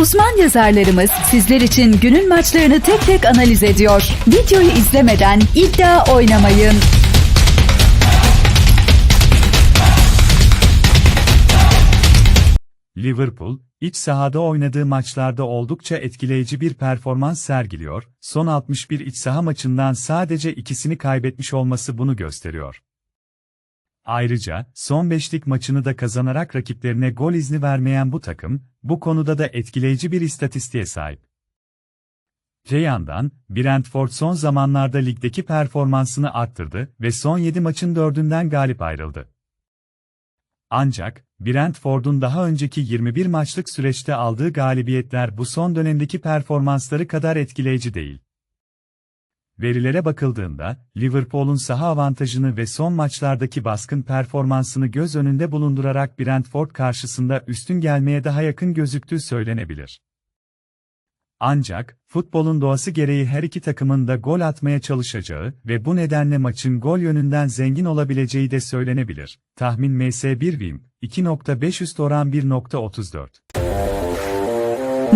Uzman yazarlarımız sizler için günün maçlarını tek tek analiz ediyor. Videoyu izlemeden iddia oynamayın. Liverpool, iç sahada oynadığı maçlarda oldukça etkileyici bir performans sergiliyor, son 61 iç saha maçından sadece ikisini kaybetmiş olması bunu gösteriyor. Ayrıca, son beşlik maçını da kazanarak rakiplerine gol izni vermeyen bu takım, bu konuda da etkileyici bir istatistiğe sahip. Öte yandan, Brentford son zamanlarda ligdeki performansını arttırdı ve son 7 maçın 4'ünden galip ayrıldı. Ancak, Brentford'un daha önceki 21 maçlık süreçte aldığı galibiyetler bu son dönemdeki performansları kadar etkileyici değil. Verilere bakıldığında, Liverpool'un saha avantajını ve son maçlardaki baskın performansını göz önünde bulundurarak Brentford karşısında üstün gelmeye daha yakın gözüktüğü söylenebilir. Ancak, futbolun doğası gereği her iki takımın da gol atmaya çalışacağı ve bu nedenle maçın gol yönünden zengin olabileceği de söylenebilir. Tahmin MS1 Wim, 2.5 üst oran 1.34.